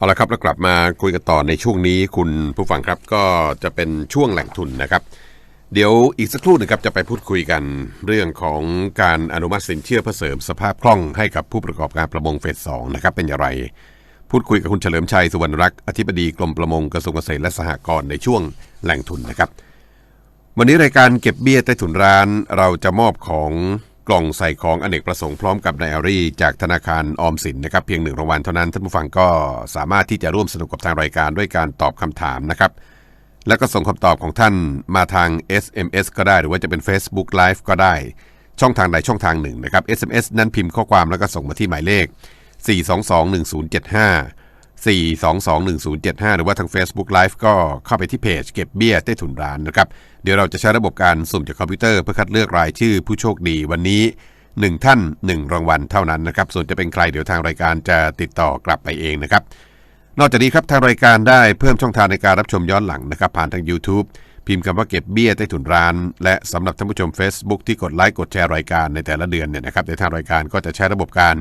เอาละครับเรากลับมาคุยกันต่อในช่วงนี้คุณผู้ฟังครับก็จะเป็นช่วงแหล่งทุนนะครับ เดี๋ยวอีกสักครู่หนึงครับจะไปพูดคุยกันเรื่องของการอนุมัติสินเชื่อเพื่อเสริมสภาพคล่องให้กับผู้ประกอบการประมงเฟสสองนะครับเป็นอย่างไร พูดคุยกับคุณเฉลิมชัยสุวรรณรักษ์อธิบดีกรมประมงกระทรวงเกษตรและสหกรณ์ในช่วงแหล่งทุนนะครับ วันนี้รายการเก็บเบี้ยใต้ถุนร้านเราจะมอบของ กล่องใส่ของอเนกประสงค์พร้อมกับไดอารี่จากธนาคารออมสินนะครับเพียงหนึ่งรางวัลเท่านั้นท่านผู้ฟังก็สามารถที่จะร่วมสนุกกับทางรายการด้วยการตอบคำถามนะครับ แล้วก็ส่งคำตอบของท่านมาทาง SMS ก็ได้หรือว่าจะเป็น Facebook Live ก็ได้ ช่องทางใดช่องทางหนึ่งนะครับ SMS นั้นพิมพ์ข้อความแล้วก็ส่งมาที่หมายเลข 4221075 4221075 หรือว่าทาง Facebook Live ก็เข้าไปที่เพจเก็บเบี้ยใต้ถุนร้านนะครับ เดี๋ยวเราจะใช้ระบบการสุ่มจากคอมพิวเตอร์เพื่อคัดเลือกรายชื่อผู้โชคดีวันนี้ 1 ท่าน 1 รางวัลเท่านั้นนะครับ ส่วนจะเป็นใครเดี๋ยวทางรายการจะติดต่อกลับไปเองนะครับ นอกจากนี้ครับทางรายการได้เพิ่มช่องทางในการรับชมย้อนหลังนะครับผ่านทาง YouTube พิมพ์คำว่าเก็บเบี้ยใต้ถุนร้าน และสำหรับท่านผู้ชม Facebook ที่กดไลค์กดแชร์รายการในแต่ละเดือนเนี่ยนะครับในทางรายการก็จะใช้ระบบการ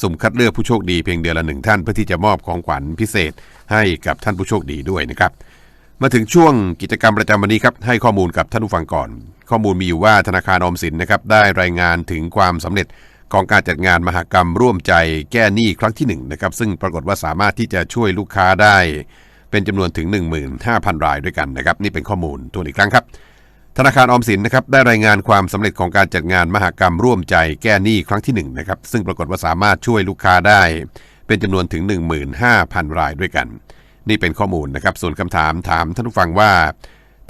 สุ่มคัดเลือกผู้โชคดีเพียงเดือนละหนึ่งท่านเพื่อที่จะมอบของขวัญพิเศษให้กับท่านผู้โชคดีด้วยนะครับ มาถึงช่วงกิจกรรมประจำวันนี้ครับให้ข้อมูลกับท่านผู้ฟังก่อน ข้อมูลมีอยู่ว่าธนาคารออมสินนะครับได้รายงานถึงความสำเร็จของการจัดงานมหกรรมร่วมใจแก้หนี้ครั้งที่1นะครับซึ่งปรากฏว่าสามารถที่จะช่วยลูกค้าได้ เป็นจำนวนถึง 15,000 รายด้วยกันนะครับ นี่เป็นข้อมูลตัวอีกครั้งครับ ธนาคารออมสินนะครับได้รายงานความสำเร็จของการจัดงานมหกรรมร่วมใจแก้หนี้ครั้งที่1นะครับซึ่งปรากฏว่าสามารถช่วยลูกค้าได้ เป็นจำนวนถึง 15,000 รายด้วยกัน นี่เป็นข้อมูลนะครับส่วนคำถามถามท่านผู้ฟังว่า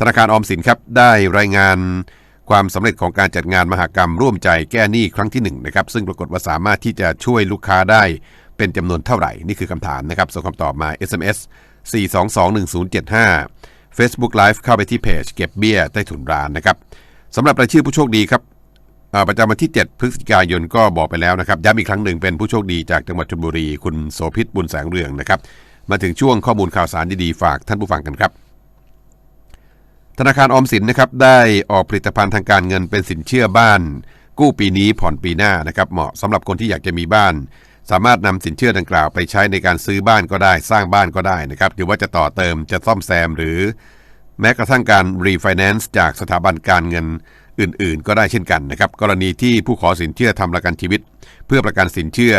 ธนาคารออมสินครับได้รายงานความสำเร็จของการจัดงานมหกรรมร่วมใจแก้หนี้ครั้งที่1นะครับซึ่งปรากฏว่าสามารถที่จะช่วยลูกค้าได้ เป็นจำนวนเท่าไหร่นี่คือคำถามนะครับส่งคำตอบมา SMS 4221075 Facebook Live เข้าไปที่เพจเก็บเบี้ยใต้ถุนร้านนะครับสำหรับรายชื่อผู้โชคดีครับประจำวันที่ 7 พฤศจิกายนก็บอกไปแล้วนะครับย้ำอีกครั้งหนึ่งเป็นผู้โชคดีจากจังหวัดชลบุรี คุณโสภิตบุญแสงเรืองนะครับมาถึงช่วงข้อมูลข่าวสารดีๆฝากท่านผู้ฟังกันครับ ธนาคารออมสินนะครับได้ออกผลิตภัณฑ์ทางการเงินเป็นสินเชื่อบ้าน กู้ปีนี้ผ่อนปีหน้านะครับเหมาะสำหรับคนที่อยากจะมีบ้าน สามารถนำสินเชื่อดังกล่าวไปใช้ในการซื้อบ้านก็ได้ สร้างบ้านก็ได้นะครับหรือว่าจะต่อเติมจะซ่อมแซมหรือ แม้กระทั่งการรีไฟแนนซ์จากสถาบันการเงินอื่น ๆ ก็ได้เช่นกันนะครับ กรณีที่ผู้ขอสินเชื่อทำประกันชีวิต เพื่อประกันสินเชื่อ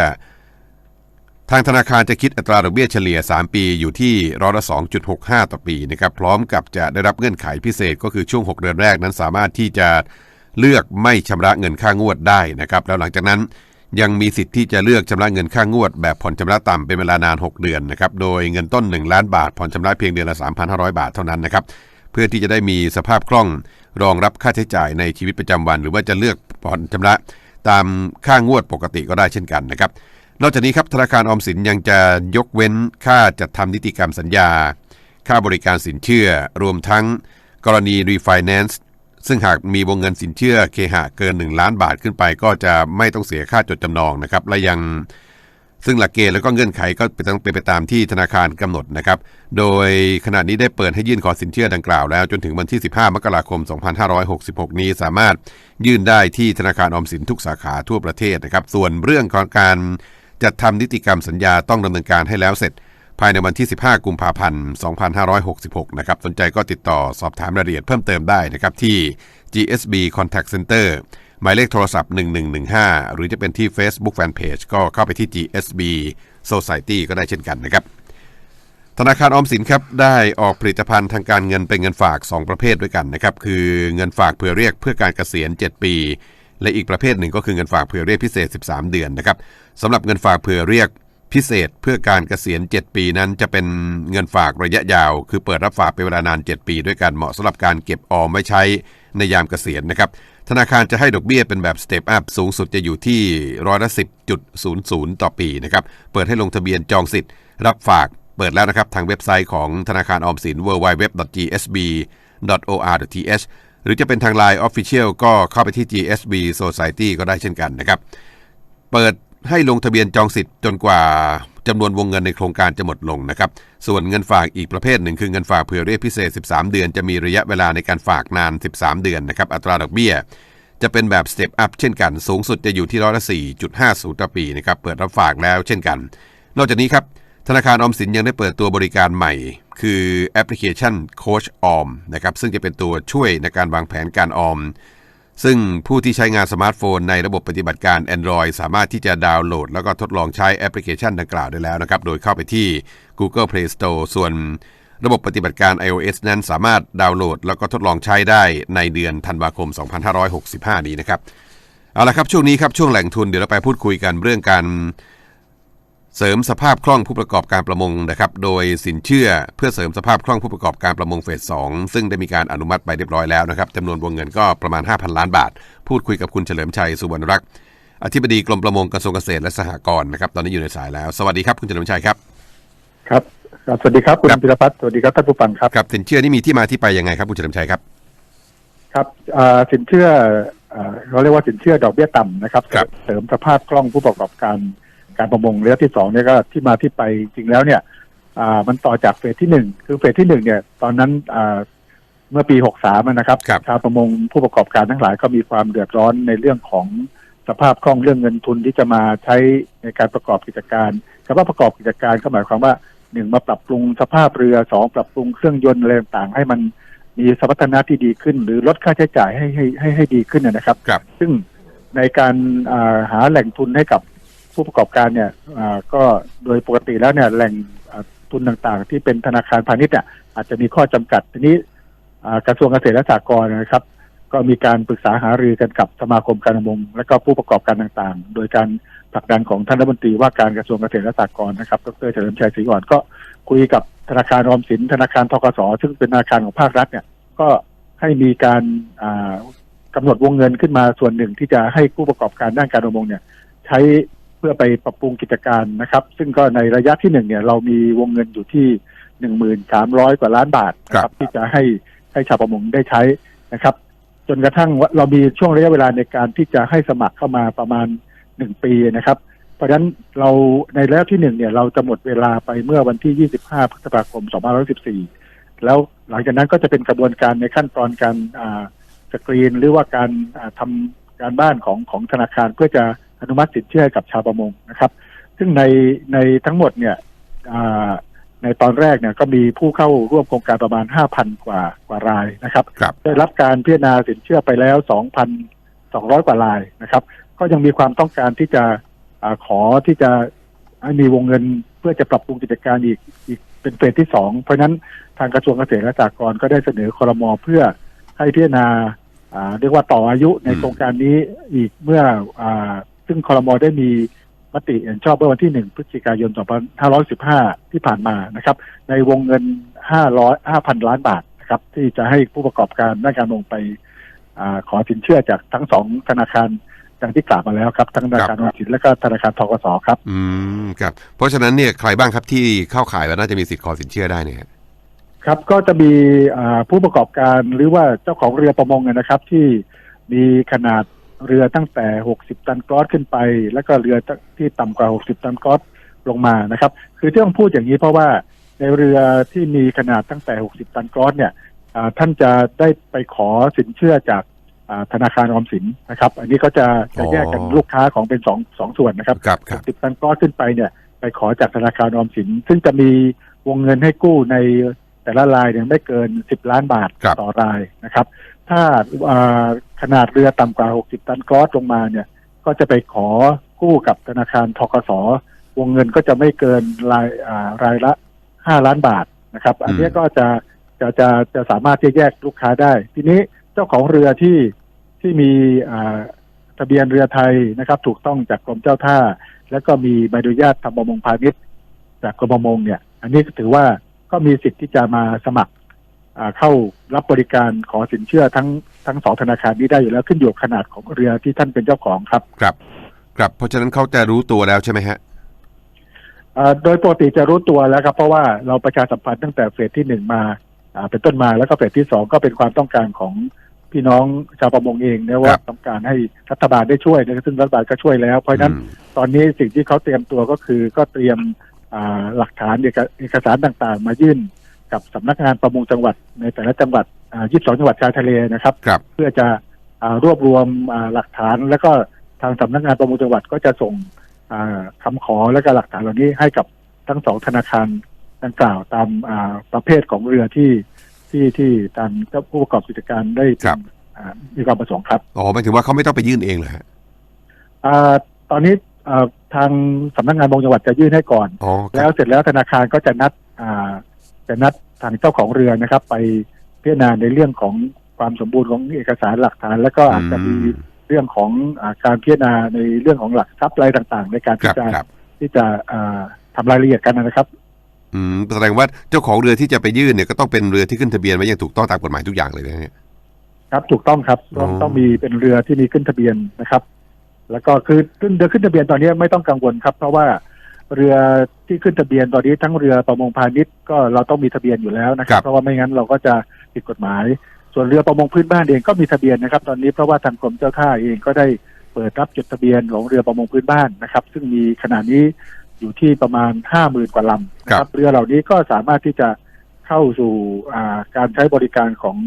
ทางธนาคารจะคิดอัตราดอกเบี้ยเฉลี่ย 3 ปีอยู่ที่ร้อยละ 2.65 ต่อปีนะครับพร้อมกับจะได้รับเงื่อนไขพิเศษก็คือช่วง 6 เดือนแรกนั้นสามารถที่จะเลือกไม่ชำระเงินค่างวดได้นะครับแล้วหลังจากนั้น ยังมีสิทธิ์ที่จะเลือกชำระเงินค่างวดแบบผ่อนชำระต่ำเป็นเวลานาน 6 เดือนนะครับโดยเงินต้น 1 ล้านบาท ผ่อนชำระเพียงเดือนละ 3,500 บาทเท่านั้นนะครับเพื่อที่จะได้มีสภาพคล่องรองรับค่าใช้จ่ายในชีวิตประจำวัน หรือว่าจะเลือกผ่อนชำระตามค่างวดปกติก็ได้เช่นกันนะครับนอกจากนี้ครับธนาคารออมสินยังจะยกเว้นค่าจัดทำนิติกรรมสัญญา ค่าบริการสินเชื่อ รวมทั้งกรณีรีไฟแนนซ์ ซึ่งหากมีวงเงินสินเชื่อเคหะเกิน 1 ล้านบาทขึ้นไป ก็จะไม่ต้องเสียค่าจดจำนองนะครับ และยังซึ่งหลักเกณฑ์แล้วก็เงื่อนไขก็เป็นต้องเป็นไปตามที่ธนาคารกำหนดนะครับ โดยขณะนี้ได้เปิดให้ยื่นขอสินเชื่อดังกล่าวแล้ว จนถึงวันที่ 15 มกราคม 2566 นี้สามารถยื่นได้ที่ธนาคารออมสินทุกสาขาทั่วประเทศนะครับ ส่วนเรื่องของการจัดทำนิติกรรมสัญญาต้องดำเนินการให้แล้วเสร็จ ภายในวันที่ 15 กุมภาพันธ์ 2566 นะครับ สนใจก็ติดต่อสอบถามรายละเอียดเพิ่มเติมได้นะครับที่ GSB Contact Center หมายเลขโทรศัพท์ 1115 หรือจะเป็นที่ Facebook Fanpage ก็เข้าไปที่ GSB Society ก็ได้เช่นกันนะครับ ธนาคารออมสินครับได้ออกผลิตภัณฑ์ทางการเงินเป็นเงินฝาก 2 ประเภทด้วยกันนะครับ คือเงินฝากเผื่อเรียกเพื่อการเกษียณ 7 ปี และอีกประเภทหนึ่งก็คือเงินฝากเผื่อเรียกพิเศษ 13 เดือนนะครับสำหรับเงินฝากเผื่อเรียก พิเศษเพื่อการเกษียณ 7 ปีนั้นจะเป็นเงินฝากระยะยาว คือเปิดรับฝากเป็นเวลานาน 7 ปี ด้วยกันเหมาะสำหรับการเก็บออมไว้ใช้ในยามเกษียณนะครับธนาคารจะให้ดอกเบี้ยเป็นแบบสเตปอัพสูงสุดจะอยู่ที่ร้อยละ10.00 ต่อปีนะครับเปิดให้ลงทะเบียนจองสิทธิ์ รับฝากเปิดแล้วนะครับ ทางเว็บไซต์ของธนาคารออมสิน www.gsb.or.th หรือจะเป็นทาง Line Official ก็เข้าไปที่ GSB Society ก็ได้เช่นกันนะครับ เปิด ให้ลงทะเบียนจองสิทธิ์จนกว่าจำนวนวงเงินในโครงการจะหมดลงนะครับ ส่วนเงินฝากอีกประเภทหนึ่งคือเงินฝากเผื่อเรียกพิเศษ 13 เดือน จะมีระยะเวลาในการฝากนาน 13 เดือนนะครับ อัตราดอกเบี้ย จะเป็นแบบสเต็ปอัพเช่นกัน สูงสุดจะอยู่ที่ร้อยละ4.50ต่อปีนะครับ เปิดรับฝากแล้วเช่นกัน นอกจากนี้ครับ ธนาคารออมสินยังได้เปิดตัวบริการใหม่ คือแอปพลิเคชันโคชออมนะครับ ซึ่งจะเป็นตัวช่วยในการวางแผนการออม ซึ่งผู้ที่ใช้งานสมาร์ทโฟนในระบบปฏิบัติการ Android สามารถที่จะดาวน์โหลด แล้วก็ทดลองใช้แอปพลิเคชันดังกล่าวได้แล้วนะครับ โดยเข้าไปที่ Google Play Store ส่วนระบบปฏิบัติการ iOS นั้นสามารถดาวน์โหลด แล้วก็ทดลองใช้ได้ในเดือนธันวาคม 2565 นี้นะครับ เอาละครับช่วงนี้ครับช่วงแหล่งทุนเดี๋ยวเราไปพูดคุยกันเรื่องการ เสริมสภาพคล่องผู้ประกอบการประมงนะครับโดยสินเชื่อเพื่อเสริมสภาพคล่องผู้ประกอบการประมงเฟสสองซึ่งได้มีการอนุมัติไปเรียบร้อยแล้วนะครับจำนวนวงเงินก็ประมาณ 5,000 ล้านบาท พูดคุยกับคุณเฉลิมชัยสุวรรณรักษ์อธิบดีกรมประมงกระทรวงเกษตรและสหกรณ์นะครับตอนนี้อยู่ในสายแล้ว สวัสดีครับคุณเฉลิมชัยครับครับครับสวัสดีครับคุณครับพิรพัฒน์สวัสดีครับท่านผู้ฟังครับกับสินเชื่อนี่มีที่มาที่ไปยังไงครับคุณเฉลิมชัยครับครับอ่าสินเชื่ออ่าเราเรียกว่าสินเชื่อดอกเบี้ยต่ำนะครับครับเสริมสภาพคล่องผู้ประกอบการ การประมงระยะที่สองเนี่ยก็ที่มาที่ไปจริงแล้วเนี่ยอ่ามันต่อจากเฟสที่หนึ่งคือเฟสที่หนึ่งเนี่ยตอนนั้นอ่าเมื่อปีหกสามนะครับครับชาวประมงผู้ประกอบการทั้งหลายก็มีความเดือดร้อนในเรื่องของสภาพคล่องเรื่องเงินทุนที่จะมาใช้ในการประกอบกิจการคำว่าประกอบกิจการก็หมายความว่าหนึ่งมาปรับปรุงสภาพเรือสองปรับปรุงเครื่องยนต์อะไรต่างๆให้มันมีสมรรถนะที่ดีขึ้น หรือลดค่าใช้จ่ายให้ให้ให้ให้ดีขึ้นนะนะครับครับซึ่งในการอ่าหาแหล่งทุนให้กับ ผู้ประกอบการเนี่ยอ่าก็โดยปกติแล้วเนี่ยแหล่งทุนต่างๆ ที่เป็นธนาคารพาณิชย์เนี่ยอาจจะมีข้อจำกัดทีนี้กระทรวงเกษตรและสหกรณ์นะครับ ก็มีการปรึกษาหารือกันกับสมาคมการประมงและก็ผู้ประกอบการต่างๆ โดยการผลักดันของท่านรัฐมนตรีว่าการกระทรวงเกษตรและสหกรณ์นะครับดรเฉลิมชัยศรีอ่อนก็คุยกับธนาคารออมสินธนาคารทกสซึ่งเป็นธนาคารของภาครัฐเนี่ยก็ให้มีการอ่ากำหนดวงเงินขึ้นมาส่วนหนึ่งที่จะให้ผู้ประกอบการด้านการประมงเนี่ย ใช้ เพื่อไปปรับปรุงกิจการนะครับ ซึ่งก็ในระยะที่หนึ่งเนี่ยเรามีวงเงินอยู่ที่หนึ่งหมื่นสามร้อยกว่าล้านบาทนะคครัรับบที่จะให้ให้ชาวประมงได้ใช้นะครับ จนกระทั่งว่าเรามีช่วงระยะเวลาในการที่จะให้สมัครเข้ามาประมาณหนึ่งปีนะครับ เพราะฉะนั้นเราในระยะที่หนึ่งเนี่ยเราจะหมดเวลาไปเมื่อวันที่ 25 พฤษภาคม 2514 แล้วหลังจากนั้นก็จะเป็นกระบวนการในขั้นตอนการอ่าสกรีนหรือว่าการอ่าทำการบ้านของของธนาคารเพื่อจะ อนุมัติสินเชื่อให้กับชาวประมงนะครับ ซึ่งในในทั้งหมดเนี่ยอ่าในตอนแรกเนี่ยก็มีผู้เข้าร่วมโครงการประมาณ 5,000 กว่ากว่ารายนะครับครับได้รับการพิจารณาสินเชื่อไปแล้ว 2,200 กว่ารายนะครับ ก็ยังมีความต้องการที่จะอาขอที่จะให้มีวงเงินเพื่อจะปรับปรุงกิจการอีกอีกเป็นเฟสที่สองเพราะฉะนั้นทางกระทรวงเกษตรและสหกรณ์ก็ได้เสนอคอรมอเพื่อให้พิจารณาอ่าเรียกว่าต่ออายุในอืมโครงการนี้อีกเมื่ออา ซึ่งคอรมอได้มีมติเห็นชอบเมื่อวันที่หนึ่งพฤศจิกายน 2515 ที่ผ่านมานะครับ ในวงเงิน 500 5,000 ล้านบาทนะครับที่จะให้ผู้ประกอบการด้านการลงไปอาขอสินเชื่อจากทั้งสองธนาคารดังที่กล่าวมาแล้วครับทั้งธนาคารออมสินและก็ธนาคารทกสครับ อืมครับ เพราะฉะนั้นเนี่ยใครบ้างครับที่เข้าข่ายแล้วน่าจะมีสิทธิ์ขอสินเชื่อได้เนี่ยครับก็จะมีอ่าผู้ประกอบการหรือว่าเจ้าของเรือประมงนะครับที่มีขนาด เรือตั้งแต่ 60 ตันกรอสขึ้นไป แล้วก็เรือที่ต่ำกว่า 60 ตันกรอสลงมานะครับ คือที่ต้องพูดอย่างนี้เพราะว่าในเรือที่มีขนาดตั้งแต่ 60 ตันกรอสเนี่ยอ่าท่านจะได้ไปขอสินเชื่อจากอ่าธนาคารออมสินนะครับ อันนี้ก็จะจะแยกกันอ๋อลูกค้าของเป็นสองสองส่วนนะครับครับครับสิบตันก้อนขึ้นไปเนี่ย ไปขอจากธนาคารออมสิน ซึ่งจะมีวงเงินให้กู้ในแต่ละรายเนี่ยไม่เกินสิบล้านบาทครับต่อรายนะครับ ถ้าอ่า ขนาดเรือต่ำกว่าหกสิบตันกรอสลงมาเนี่ย ก็จะไปขอกู้กับธนาคารทกสวงเงินก็จะไม่เกินรายอ่ารายละห้าล้านบาทนะครับ อันเนี้ยก็จะจะจะจะสามารถที่จะแยกลูกค้าได้ ทีนี้เจ้าของเรือที่ที่มีอ่าทะเบียนเรือไทยนะครับ ถูกต้องจากกรมเจ้าท่า แล้วก็มีใบอนุญาตทำประมงพาณิชย์จากกรมประมงเนี่ย อันนี้ถือว่าก็มีสิทธิ์ที่จะมาสมัครอ่า เข้ารับบริการขอสินเชื่อทั้งทั้งสองธนาคารนี้ได้อยู่แล้วขึ้นอยู่กับขนาดของเรือที่ท่านเป็นเจ้าของครับ ครับ ครับเพราะฉะนั้นเขาจะรู้ตัวแล้วใช่ไหมฮะอ่าโดยปกติจะรู้ตัวแล้วครับ เพราะว่าเราประชาสัมพันธ์ตั้งแต่เฟสที่หนึ่งมาอ่าเป็นต้นมาแล้วก็เฟสที่สองก็เป็นความต้องการของพี่น้องชาวประมงเองนะว่าครับต้องการให้รัฐบาลได้ช่วยนะครับซึ่งรัฐบาลก็ช่วยแล้ว เพราะฉะนั้นอืมตอนนี้สิ่งที่เขาเตรียมตัวก็คือก็เตรียมอ่าหลักฐานเอกเอกสารต่างๆ มายื่น กับสำนักงานประมงจังหวัดในแต่ละจังหวัดอ่า22จังหวัดชายทะเลนะครับครับเพื่อจะอ่ารวบรวมอ่าหลักฐาน แล้วก็ทางสำนักงานประมงจังหวัดก็จะส่งอ่าคำขอและก็หลักฐานเหล่านี้ให้กับทั้งสองธนาคารดังกล่าวตามอ่าประเภทของเรือที่ที่ที่ตามเจ้าผู้ประกอบกิจการได้ครับอ่ามีความประสงค์ครับอ๋อหมายถึงว่าเขาไม่ต้องไปยื่นเองเหรอฮะอ่าตอนนี้อ่าทางสำนักงานบงจังหวัดจะยื่นให้ก่อนอ๋อคแล้รัวบเสร็จแล้วธนาคารก็จะนัดอ่า จะนัดทางเจ้าของเรือนะครับ ไปพิจารณาในเรื่องของความสมบูรณ์ของเอกสารหลักฐาน แล้วก็อาจจะมีอืมเรื่องของอาการพิจารณาในเรื่องของหลักทรัพย์อะไรต่างๆ ในการคที่รับจะครับที่จะอ่าทำรายละเอียดกันนะครับ อืมแสดงว่าเจ้าของเรือที่จะไปยื่นเนี่ยก็ต้องเป็นเรือที่ขึ้นทะเบียนไว้อย่างถูกต้องตามกฎหมายทุกอย่างเลยนะเนี่ยครับถูกต้องครับต้องอ๋อต้องมีเป็นเรือที่มีขึ้นทะเบียนนะครับ แล้วก็คือขึ้นเรือขึ้นทะเบียนตอนนี้ไม่ต้องกังวลครับ เพราะว่า เรือที่ขึ้นทะเบียนตอนนี้ทั้งเรือประมงพาณิชย์ก็เราต้องมีทะเบียนอยู่แล้วนะครับ เพราะว่าไม่งั้นเราก็จะผิดกฎหมาย ส่วนเรือประมงพื้นบ้านเองก็มีทะเบียนนะครับ ตอนนี้เพราะว่าทางกรมเจ้าท่าเองก็ได้เปิดรับจดทะเบียนของเรือประมงพื้นบ้านนะครับ ซึ่งมีขนาดนี้อยู่ที่ประมาณห้าหมื่นกว่าลำนะคครัรับบเรือเหล่านี้ก็สามารถที่จะเข้าสู่อ่าการใช้บริการของ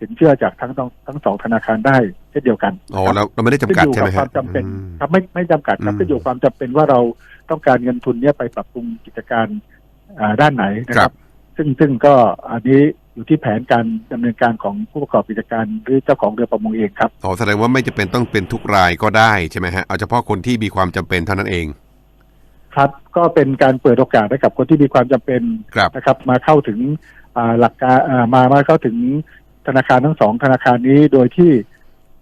สินเชื่อจากทั้งต้องทั้งสองธนาคารได้เช่นเดียวกันอ๋อนะครับเราเราไม่ได้จำกัดใช่ไหมขึ้นอยู่กับคฮะวามจำเป็นอืมครับไม่ไม่จำกัดครับอืมขึ้นอยู่กับความจำเป็นว่าเรา ต้องการเงินทุนเนี้ยไปปรับปรุงกิจการอ่าด้านไหนนะคครัรับบซึ่งซึ่งก็อันนี้อยู่ที่แผนการดำเนินการของผู้ประกอบกิจการหรือเจ้าของเรือประมงเองครับอ๋อแสดงว่าไม่จำเป็นต้องเป็นทุกรายก็ได้ใช่ไหมฮะเอาเฉพาะคนที่มีความจำเป็นเท่านั้นเอง ครับก็เป็นการเปิดโอกาสให้กับคนที่มีความจำเป็นครับนะครับ มาเข้าถึงอ่าหลักการอ่ามามาเข้าถึงธนาคารทั้งสองธนาคารนี้โดยที่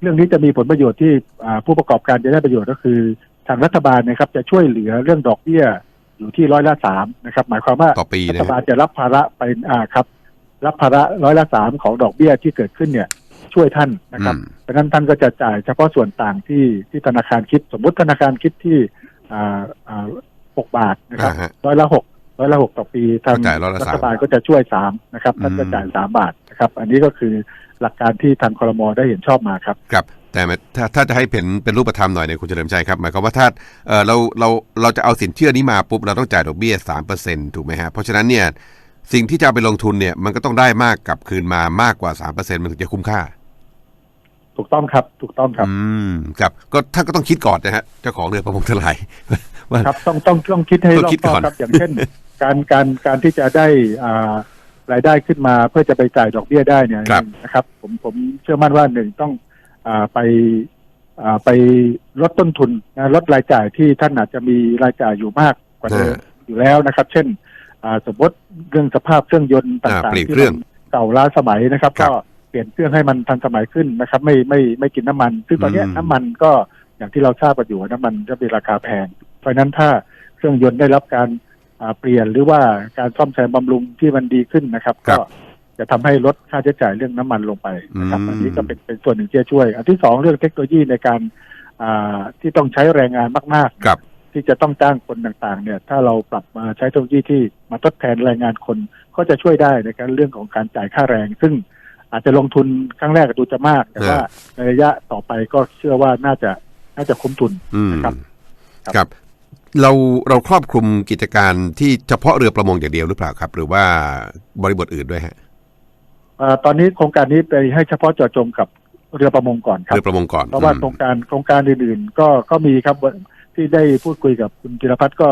เรื่องนี้จะมีผลประโยชน์ที่อ่าผู้ประกอบการจะได้ประโยชน์ก็คือ ทางรัฐบาลนะครับจะช่วยเหลือเรื่องดอกเบี้ยอยู่ที่ร้อยละสามนะครับ หมายความว่าต่อปีรันะฐบาฮะลจะรับภาระไปอ่าครับ รับภาระร้อยละสามของดอกเบี้ยที่เกิดขึ้นเนี่ย ช่วยท่านนะครับอืมเพราะฉะนั้นท่านก็จะจ่ายเฉพาะส่วนต่างที่ที่ธนาคารคิด สมมุติธนาคารคิดที่อ่าอ่าหกบาทนะครับอ่าฮะร้อยละหกร้อยละหกต่อปีทางก็จ่ายร้อยละรัสามฐบาลก็จะช่วยสามนะครับท่านก็อืมจ่ายสามบาทนะครับ อันนี้ก็คือหลักการที่ทางครมได้เห็นชอบมาครับครับ แต่ถ้าถ้าจะให้เป็นเป็นรูปธรรมหน่อยเนี่ยคุณเฉลิมชัยครับหมายความว่าถ้าเออเราเราเราจะเอาสินเชื่อนี้มาปุ๊บเราต้องจ่ายดอกเบี้ยสามเปอร์เซ็นถูกไหมฮะเพราะฉะนั้นเนี่ยสิ่งที่จะเอาไปลงทุนเนี่ยมันก็ต้องได้มากกลับคืนมามากกว่าสามเปอร์เซ็นมันถึงจะคุ้มค่า ถูกต้องครับ ถูกต้องครับ อืมครับ ก็ท่านก็ต้องคิดก่อนนะฮะเจ้าของเรือประมงทั้งหลายว่าครับต้องต้องต้องคิดให้ต้รอองคิดบคก่ออบนครับ อย่างเช่น การการการที่จะได้อ่ารายได้ขึ้นมาเพื่อจะไปจ่ายดอกเบี้ยได้เนี่ยครับนะครับ ผมผมเชื่อมั่นว่าหนึ่งต้องอ่า ไปอ่าไปลดต้นทุนนะลดรายจ่ายที่ท่านอาจจะมีรายจ่ายอยู่มากกว่าเดิมอยู่แล้วนะครับ เช่นอ่าสมมติเรื่องสภาพเครื่องยนต์ต่างอ่าเปลี่ยนๆที่เครื่องมันเก่าล้าสมัยนะครับครับ ก็เปลี่ยนเครื่องให้มันทันสมัยขึ้นนะครับ ไม่ไม่ไม่กินน้ำมัน ซึ่งตอนเนี้ยอืมน้ำมันก็อย่างที่เราทราบกันอยู่ว่าน้ำมันจะมีราคาแพง เพราะฉะนั้นถ้าเครื่องยนต์ได้รับการอ่าเปลี่ยนหรือว่าการซ่อมแซมบำรุงที่มันดีขึ้นนะครับครัก็บ จะทำให้ลดค่าใช้จ่ายเรื่องน้ำมันลงไปนะครับอืมอันนี้ก็เป็นเป็นส่วนหนึ่งที่จะช่วย อันที่สองเรื่องเทคโนโลยีในการอ่าที่ต้องใช้แรงงานมากครับๆที่จะต้องจ้างคนต่างๆ เนี่ย ถ้าเราปรับมาใช้เทคโนโลยีที่มาทดแทนแรงงานคนก็จะช่วยได้ในการเรื่องของการจ่ายค่าแรง ซึ่งอาจจะลงทุนครั้งแรกดูจะมาก แต่ว่าในระยะต่อไปก็เชื่อว่าน่าจะน่าจะคุ้มทุนอืมนะครับครับเราเราครอบคลุมกิจการที่เฉพาะเรือประมงอย่างเดียวหรือเปล่าครับ หรือว่าบริบทอื่นด้วยฮะเอ่อ ตอนนี้โครงการนี้ไปให้เฉพาะเจาะจงกับเรือประมงก่อนครับเรือประมงก่อนเพราะว่าอืมโครงการโครงการอื่นๆ ก็ก็มีครับที่ได้พูดคุยกับคุณจิรพัฒน์ก็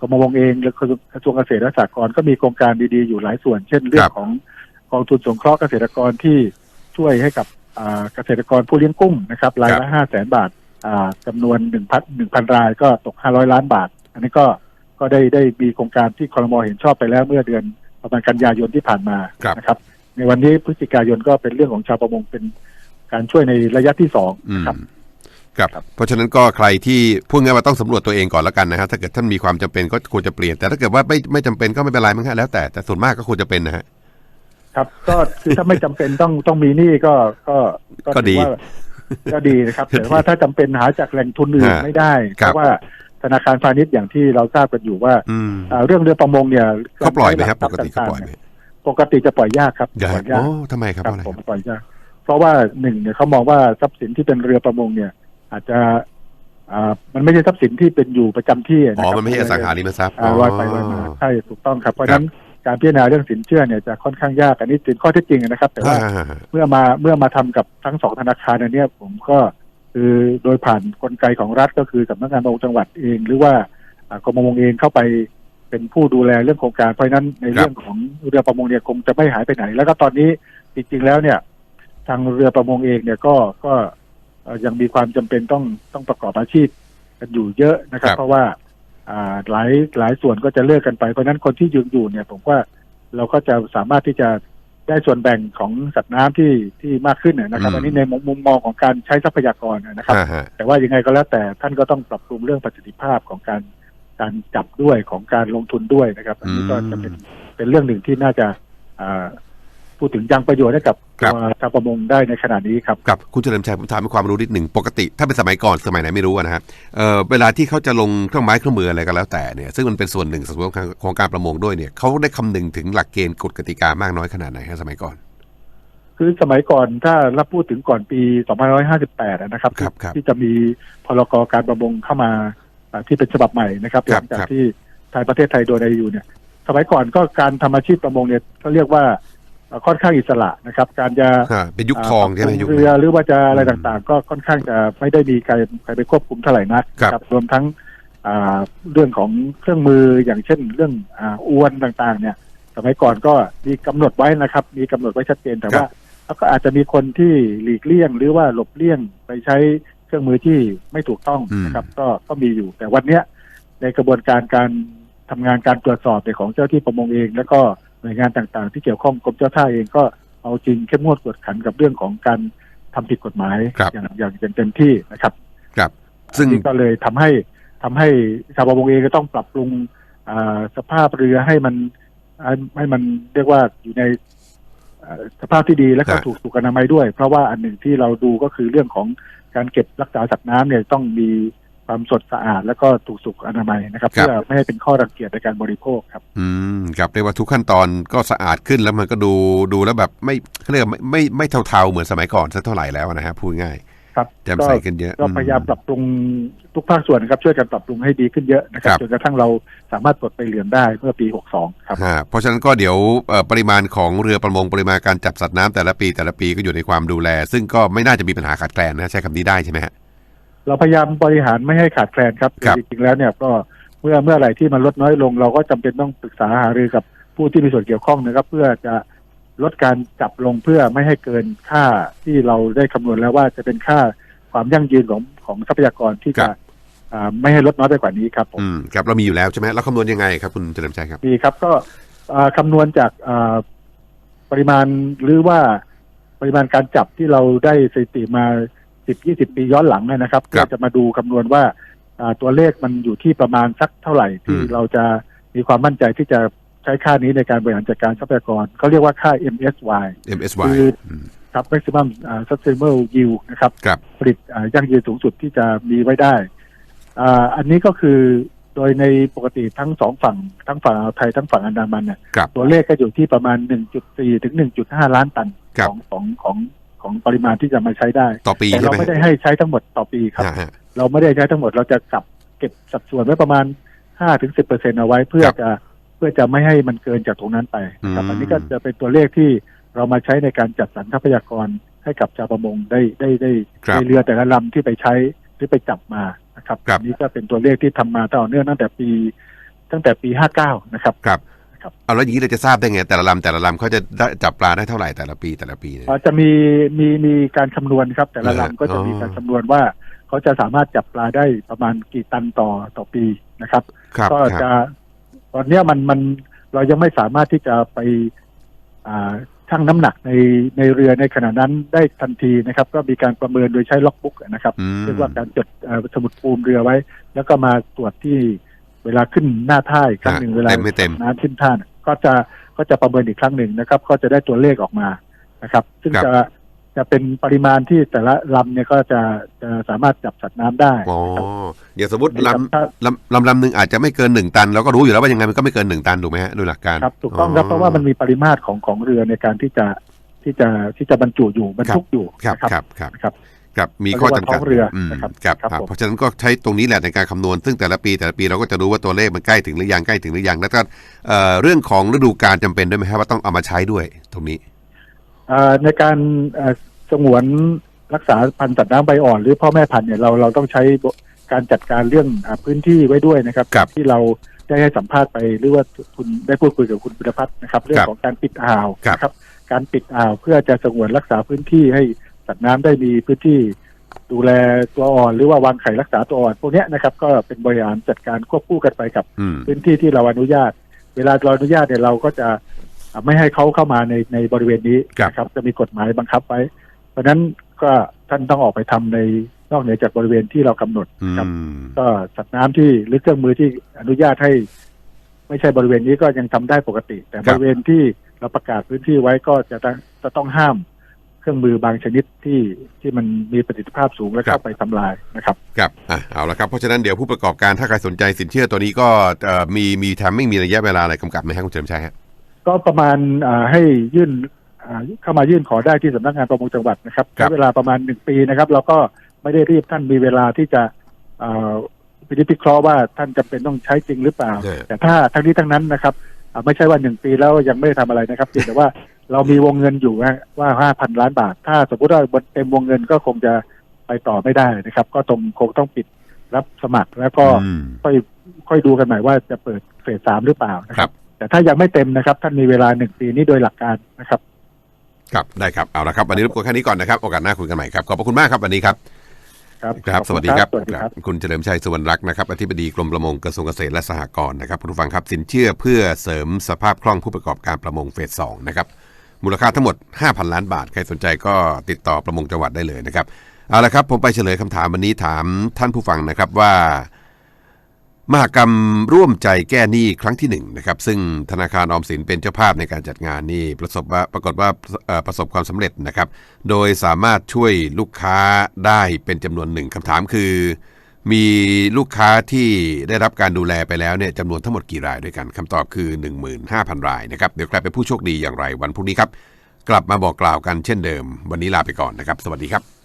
กรมวงเองและกระทรวงเกษตรและสหกรณ์ก็มีโครงการดีๆอยู่หลายส่วน เช่นเรื่องของกองทุนสงเคราะห์เกษตรกรที่ช่วยให้กับอ่าเกษตรกรผู้เลี้ยงกุ้งนะครับรายละห้าแสนบาทอ่าจำนวนหนึ่งพันหนึ่งพันรายก็ตกห้าร้อยล้านบาท อันนี้ก็ก็ได้ได้มีโครงการที่ครมเห็นชอบไปแล้วเมื่อเดือนประมาณกันยายนที่ผ่านมาครับนะครับ ในวันนี้พฤศจิกายนก็เป็นเรื่องของชาวประมงเป็นการช่วยในระยะที่สองอืมนะครับครับครับ เพราะฉะนั้นก็ใครที่พูดง่ายว่าต้องสำรวจตัวเองก่อนแล้วกันนะฮะถ้าเกิดท่านมีความจำเป็นก็ควรจะเปลี่ยน แต่ถ้าเกิดว่าไม่ไม่จำเป็นก็ไม่เป็นไรมั้งฮะแล้วแต่แต่ส่วนมากก็ควรจะเป็นนะฮะครับก็คือถ้าไม่จำเป็นต้องต้องมีหนี้ก็ก็ก็ดีถือว่าก็ดีนะครับแต่ว่าถ้าจำเป็นหาจากแหล่งทุนอื่นฮะไม่ได้ครัเพบราะว่าธนาคารพาณิชย์อย่างที่เราทราบกันอยู่ว่าอืมอ่าเรื่องเรือประมงเนี่ยเขาปล่อยไหมครับปลักติเขาปล่อยไหม ปกติจะปล่อยยากครับอย่าปล่อยยากโอ้ทำไมครับครับเพราะอะไรผมครับปล่อยยาก เพราะว่าหนึ่งเนี่ยเขามองว่าทรัพย์สินที่เป็นเรือประมงเนี่ย อาจจะอ่ามันไม่ใช่ทรัพย์สินที่เป็นอยู่ประจำที่นะอ๋อครับมันไม่ใช่อสังหาริมทรัพย์อ่าลอยไปลอยมาใช่ถูกต้องครับ เพราะฉะนั้นการพิจารณาเรื่องสินเชื่อเนี่ยจะค่อนข้างยากอันนี้เป็นข้อเท็จจริงนะครับ แต่ว่าอ่าเมื่อมาเมื่อมาทำกับทั้งสองธนาคารอันเนี้ยผมก็คือโดยผ่านกลไกของรัฐก็คือสำนักงานประมงจังหวัดเอง หรือว่าอ่ากรมประมงเองเข้าไป เป็นผู้ดูแลเรื่องโครงการเพราะฉะนั้นในเรื่องของเรือประมงเนี่ยคงจะไม่หายไปไหน แล้วก็ตอนนี้จริงๆแล้วเนี่ย ทางเรือประมงเองเนี่ยก็ก็เอ่อยังมีความจำเป็นต้องต้องประกอบอาชีพกันอยู่เยอะนะครับครับเพราะว่าอ่าหลายหลายส่วนก็จะเลิกกันไปเพราะฉะนั้นคนที่ยืนอยู่เนี่ย ผมว่าเราก็จะสามารถที่จะได้ส่วนแบ่งของสัตว์น้ำที่ที่มากขึ้นนะนะครับอืมอันนี้ในมุมมุมมองของการใช้ทรัพยากรนะครับอ่าฮะแต่ว่ายังไงก็แล้วแต่ท่านก็ต้องปรับปรุงเรื่องประสิทธิภาพของการ การจับด้วยของการลงทุนด้วยนะครับ อันนี้ก็จะเป็นเป็นเรื่องหนึ่งที่น่าจะอ่าพูดถึงยังประโยชน์ให้กับครับตัวชาวประมงได้ในขณะนี้ครับกับคุณเฉลิมชัยผมถามเป็นความรู้นิดหนึ่งปกติ ถ้าเป็นสมัยก่อนสมัยไหนไม่รู้อะนะฮะเอ่อเวลาที่เขาจะลงเครื่องไม้เครื่องมืออะไรก็แล้วแต่เนี่ยซึ่งมันเป็นส่วนหนึ่งของของการประมงด้วยเนี่ยเขาได้คำนึงถึงหลักเกณฑ์กฎกติกามากน้อยขนาดไหนฮะสมัยก่อน คือสมัยก่อนถ้าเราพูดถึงก่อนปี 2558อะนะครับครับครับที่จะมีพรกการประมงเข้ามาอ่า ที่เป็นฉบับใหม่นะครับคหรัลับงจากครับที่ทางประเทศไทยโดนไออยู่เนี่ย สมัยก่อนก็การทำอาชีพประมงเนี่ยก็เรียกว่าเอ่อค่อนข้างอิสระนะครับ การจะฮะเป็นยุคทองใช่ไหมายุคเรือนั้นหรือว่าจะอะไรอืมต่างๆ ก็ค่อนข้างจะไม่ได้มีใครใครไปควบคุมเท่าไหร่นักครับรวมทั้งอ่าเรื่องของเครื่องมืออย่างเช่น เรื่องอ่าอวนต่างๆ เนี่ย สมัยก่อนก็มีกำหนดไว้นะครับ มีกำหนดไว้ชัดเจนแต่ว่าแล้วก็อาจจะมีคนที่หลีกเลี่ยง หรือว่าหลบเลี่ยงไปใช้เค รื่องมือที่ไม่ถูกต้องนะครับ ก็ก็มีอยู่ แต่วันเนี้ยในกระบวนการการทำงานการตรวจสอบในของเจ้าที่ประมงเอง แล้วก็หน่วยงานต่างๆ ที่เกี่ยวข้องกรมเจ้าท่าเองก็เอาจริงเข้มงวดกวดขันกับเรื่องของการทำผิดกฎหมายครับอย่างอย่างอย่างเต็มที่นะครับ ครับ ซึ่งอันนี้ก็เลยทำให้ทำให้ชาวประมงเองก็ต้องปรับปรุงอ่าสภาพเรือให้มันให้ให้มันเรียกว่าอยู่ในอ่าสภาพที่ดีและก็ฮะถูกสุขอนามัยด้วย เพราะว่าอันหนึ่งที่เราดูก็คือเรื่องของ การเก็บรักษาสัตว์น้ำเนี่ยต้องมีความสดสะอาดแล้วก็ถูกสุขอนามัยนะครับครับ เพื่อไม่ให้เป็นข้อรังเกียจในการบริโภคครับ อืมครับเรียกว่าทุกขั้นตอนก็สะอาดขึ้นแล้วมันก็ดูดูแล้วแบบไม่เขาเรียกว่าไม่ไม่ไม่เทาๆเหมือนสมัยก่อนสักเท่าไหร่แล้วนะฮะพูดง่าย ครับแจ่มใสขึ้นเยอะก็พยายามปรับปรุงทุกภาคส่วนนะครับ ช่วยกันปรับปรุงให้ดีขึ้นเยอะนะครับครับจนกระทั่งเราสามารถปลดไปเหลืองได้เมื่อปี 62 ครับฮะเพราะฉะนั้นก็เดี๋ยวเอ่อปริมาณของเรือประมงปริมาณการจับสัตว์น้ำแต่ละปีแต่ละปีก็อยู่ในความดูแล ซึ่งก็ไม่น่าจะมีปัญหาขาดแคลนนะใช้คำนี้ได้ใช่ไหมฮะเราพยายามบริหารไม่ให้ขาดแคลนครับครับจริงๆแล้วเนี่ยก็เมื่อเมื่อไหร่ที่มันลดน้อยลง เราก็จำเป็นต้องปรึกษาหารือกับผู้ที่มีส่วนเกี่ยวข้องนะครับ เพื่อจะ ลดการจับลงเพื่อไม่ให้เกินค่าที่เราได้คำนวณแล้วว่าจะเป็นค่าความยั่งยืนของของทรัพยากรที่ครัจะบอ่าไม่ให้ลดน้อยไปกว่านี้ครับผมอืมครับเรามีอยู่แล้วใช่ไหมเราคำนวณยังไงครับ คุณเฉลิมชัยครับดีครับ ก็อ่าคำนวณจากอ่าปริมาณหรือว่าปริมาณการจับที่เราได้สถิติมา10 20ปีย้อนหลังเนยนะครับครัเพื่อบจะมาดูคำนวณว่าอ่าตัวเลขมันอยู่ที่ประมาณสักเท่าไหร่ที่อืมเราจะมีความมั่นใจที่จะ ใช้ค่านี้ในการบริหารจัดการทรัพยากรเขาเรียกว่าค่า MSY MSY คืออืมครับ maximum อ่า sustainable yield นะครับครับผลิตอ่ายั่งยืนสูงสุดที่จะมีไว้ได้อ่าอันนี้ก็คือโดยในปกติทั้งสองฝั่ง ทั้งฝั่งอ่าวไทยทั้งฝั่งอันดามันเนี่ยครับตัวเลขก็อยู่ที่ประมาณ 1.4 ถึง 1.5 ล้านตันครัขบองของของของปริมาณที่จะมาใช้ได้ ต่อปีแต่ใช่เราไหมไม่ได้ให้ใช้ทั้งหมดต่อปีครับฮะฮะเราไม่ได้ใช้ทั้งหมดเราจะกลับเก็บสัดส่วนไว้ประมาณ5ถึง10เปอร์เซ็นเอาไว้เพื่อครับจะ เพื่อจะไม่ให้มันเกินจากตรงนั้นไปนะครับอืมอันนี้ก็จะเป็นตัวเลขที่เรามาใช้ในการจัดสรรทรัพยากรให้กับชาวประมงได้ได้ได้ครับในเรือแต่ละลำที่ไปใช้หรือไปจับมานะครับครับอันนี้ก็เป็นตัวเลขที่ทำมาต่อเนื่องตั้งแต่ปี ตั้งแต่ปี59นะครับครับครับเอาแล้วอย่างนี้เราจะทราบได้ไง แต่ละลำแต่ละลำเขาจะได้จับปลาได้เท่าไหร่แต่ละปีแต่ละปีเนี่ยเอ่อจะมีมีมีการคำนวณครับ แต่ละเหรอลำก็จะมีอ๋อการคำนวณว่าเขาจะสามารถจับปลาได้ประมาณกี่ตันต่อต่อปีนะครับครับก็ครับจะ ตอนเนี้ยมันมันเรายังไม่สามารถที่จะไปอ่าชั่งน้ำหนักในในเรือในขณะนั้นได้ทันทีนะครับ ก็มีการประเมินโดยใช้ล็อกบุ๊กนะครับอืมเรียกว่าการจดเอ่อสมุดปูมเรือไว้ แล้วก็มาตรวจที่เวลาขึ้นหน้าท่าอีกครั้งหนึ่งเวลาเต็มไม่เต็มน้ำขึ้นท่าเนี่ยก็จะก็จะประเมินอีกครั้งหนึ่งนะครับ ก็จะได้ตัวเลขออกมานะครับ ซึ่งครับจะ จะเป็นปริมาณที่แต่ละลำเนี่ยก็จะจะสามารถจับสัตว์น้ำได้อ๋อนะครับเดี๋ยวสมมติลนะครับถ้าำลำลำลำหนึ่งอาจจะไม่เกินหนึ่งตันเราก็รู้อยู่แล้วว่ายังไงมันก็ไม่เกินหนึ่งตันถูกไหมฮะโดยหลักการครับถูกต้องครับเพราะว่ามันมีปริมาตรของของเรือในการที่จะที่จะที่จะบรรจุอยู่บรรทุกอยู่ครับนะครับครับนะครับครับมีข้อจำกัดเขาเรียกว่าท้องเรือมนะครับครับครับครับผมเพราะฉะนั้นก็ใช้ตรงนี้แหละในการคำนวณ ซึ่งแต่ละปีแต่ละปีเราก็จะรู้ว่าตัวเลขมันใกล้ถึงหรือยังใกล้ถึงหรือยังแล้วก็เอ่อเรื่องของฤดูกาลจำเป็นด้วยไหมครับว่าต้องเอามาใช้ด้วยตรงนี้เอ่อ ในการเอ่อสงวนรักษาพันธุ์สัตว์น้ำใบอ่อน หรือพ่อแม่พันธุ์เนี่ยเราเราต้องใช้การจัดการเรื่องอาพื้นที่ไว้ด้วยนะครับครับที่เราได้ให้สัมภาษณ์ไปหรือว่าคุณได้พูดคุยกับคุณพิรพัฒน์นะครับ เรื่องของการปิดอ่าวครับนะครับ การปิดอ่าวเพื่อจะสงวนรักษาพื้นที่ให้สัตว์น้ำได้มีพื้นที่ ดูแลตัวอ่อน หรือว่าวางไข่รักษาตัวอ่อนพวกเนี้ยนะครับ ก็เป็นบริหารจัดการควบคู่กันไปกับอืมพื้นที่ที่เราอนุญาต เวลาเราอนุญาตเนี่ยเราก็จะอ่า ไม่ให้เขาเข้ามาในในบริเวณนี้ครับนะครับ จะมีกฎหมายบังคับไว้ เพราะฉะนั้นก็ท่านต้องออกไปทำในนอกเหนือจากบริเวณที่เรากำหนดอืครับมก็สัตว์น้ำที่หรือเครื่องมือที่อนุญาตให้ ไม่ใช่บริเวณนี้ก็ยังทำได้ปกติ แต่ครับบริเวณที่เราประกาศพื้นที่ไว้ก็จะต้องจะต้องห้ามเครื่องมือบางชนิดที่ที่มันมีประสิทธิภาพสูงและเข้าไปทำลายนะครับครับอะเอาละครับเพราะฉะนั้นเดี๋ยวผู้ประกอบการถ้าใครสนใจสินเชื่อตัวนี้ก็เอ่อมีมีแถมไม่มีระยะเวลาอะไรกำกับไหมครับคุณเฉลิมชัยฮะ ก็ประมาณอ่าให้ยื่นอ่าเข้ามายื่นขอได้ที่สำนักงานประมงจังหวัดนะครับครัใช้บเวลาประมาณหนึ่งปีนะครับ เราก็ไม่ได้รีบท่านมีเวลาที่จะอ่าพินิจพิเคราะห์ว่าท่านจำเป็นต้องใช้จริงหรือเปล่าเออแต่ถ้าทั้งนี้ทั้งนั้นนะครับอ่าไม่ใช่ว่าหนึ่งปีแล้วยังไม่ได้ทำอะไรนะครับเพียงแต่ว่าเรามีวงเงินอยู่นะว่าห้าพันล้านบาท ถ้าสมมติว่าเต็มวงเงินก็คงจะไปต่อไม่ได้นะครับ ก็ตรงคงต้องปิดรับสมัครแล้วก็อืมค่อยค่อยดูกันใหม่ว่าจะเปิดเฟสสามหรือเปล่านะคครัรับบ แต่ถ้ายังไม่เต็มนะครับ ท่านมีเวลาหนึ่งปีนี้โดยหลักการนะครับ ครับได้ครับเอาละครับ วันนี้รบกวนแค่นี้ก่อนนะครับ โอกาสหน้าคุยกันใหม่ครับ ขอบพระคุณมากครับวันนี้ครับครับครับขอสวัสดีครับสวัสดีครับ คุณเฉลิมชัยสุวรรณรักษ์นะครับ อธิบดีกรมประมงกระทรวงเกษตรและสหกรณ์นะครับคุณผู้ฟังครับ สินเชื่อเพื่อเสริมสภาพคล่องผู้ประกอบการประมงเฟสสองนะครับ มูลค่าทั้งหมด 5,000 ล้านบาท ใครสนใจก็ติดต่อประมงจังหวัดได้เลยนะครับ เอาละครับ ผมไปเฉลยคำถามวันนี้ถามท่านผู้ฟังนะครับว่า มหกรรมร่วมใจแก้หนี้ครั้งที่หนึ่งนะครับซึ่งธนาคารออมสินเป็นเจ้าภาพในการจัดงานนี่ประสบว่าปรากฏว่าประสบความสำเร็จนะครับ โดยสามารถช่วยลูกค้าได้เป็นจำนวนหนึ่งคำถามคือ มีลูกค้าที่ได้รับการดูแลไปแล้วเนี่ยจำนวนทั้งหมดกี่รายด้วยกันคำตอบคือ 15,000 รายนะครับเดี๋ยวใครเป็นผู้โชคดีอย่างไรวันพรุ่งนี้ครับ กลับมาบอกกล่าวกันเช่นเดิม วันนี้ลาไปก่อนนะครับ สวัสดีครับ